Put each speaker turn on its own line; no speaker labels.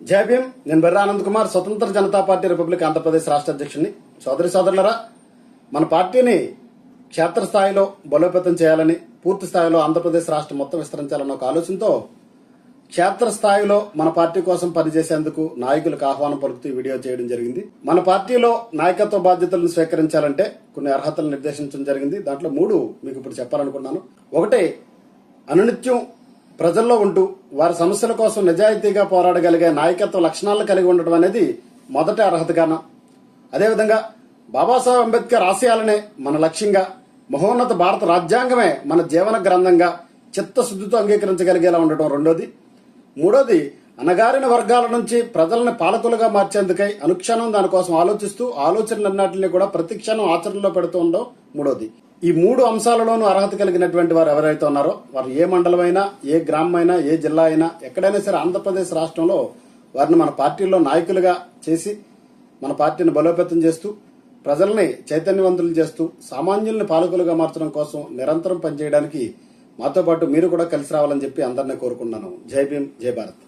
జై భీమ్. నేను బెర్ర ఆనంద్ కుమార్ స్వతంత్ర జనతా పార్టీ రిపబ్లిక్ ఆంధ్రప్రదేశ్ రాష్ట్ర అధ్యక్షుడిని. సోదరి సోదరులరా మన పార్టీని క్షేత్రస్థాయిలో బలోపేతం చేయాలని పూర్తి స్థాయిలో ఆంధ్రప్రదేశ్ రాష్ట్రం మొత్తం విస్తరించాలన్న ఒక ఆలోచనతో క్షేత్రస్థాయిలో మన పార్టీ కోసం పనిచేసేందుకు నాయకులకు ఆహ్వానం పలుకుతూ వీడియో చేయడం జరిగింది. మన పార్టీలో నాయకత్వ బాధ్యతలను స్వీకరించాలంటే కొన్ని అర్హతలు నిర్దేశించడం జరిగింది. దాంట్లో మూడు మీకు ఇప్పుడు చెప్పాలనుకున్నాను. ఒకటి అనునిత్యం ప్రజల్లో ఉంటూ వారి సమస్యల కోసం నిజాయితీగా పోరాడగలిగే నాయకత్వ లక్షణాలను కలిగి ఉండటం అనేది మొదటి అర్హత కారణం అదేవిధంగా బాబాసాహెబ్ అంబేద్కర్ ఆశయాలనే మన లక్ష్యంగా మహోన్నత భారత రాజ్యాంగమే మన జీవన గ్రంథంగా చిత్తశుద్ధితో అంగీకరించగలిగేలా ఉండటం రెండోది. మూడోది అణగారిన వర్గాల నుంచి ప్రజలను పాలకులుగా మార్చేందుకై అనుక్షణం దానికోసం ఆలోచిస్తూ ఆలోచనలన్నింటినీ కూడా ప్రతిక్షణం ఆచరణలో పెడుతూ ఉండడం మూడోది. ఈ మూడు అంశాలలోనూ అర్హత కలిగినటువంటి వారు ఎవరైతే ఉన్నారో వారు ఏ మండలమైనా ఏ గ్రామమైనా ఏ జిల్లా అయినా ఎక్కడైనా సరే ఆంధ్రప్రదేశ్ రాష్ట్రంలో వారిని మన పార్టీలో నాయకులుగా చేసి మన పార్టీని బలోపేతం చేస్తూ ప్రజల్ని చైతన్యవంతులు చేస్తూ సామాన్యుల్ని పాలకులుగా మార్చడం కోసం నిరంతరం పనిచేయడానికి మాతో పాటు మీరు కూడా కలిసి రావాలని చెప్పి అందరినీ కోరుకున్నాను జై భీమ్ జై భారత్.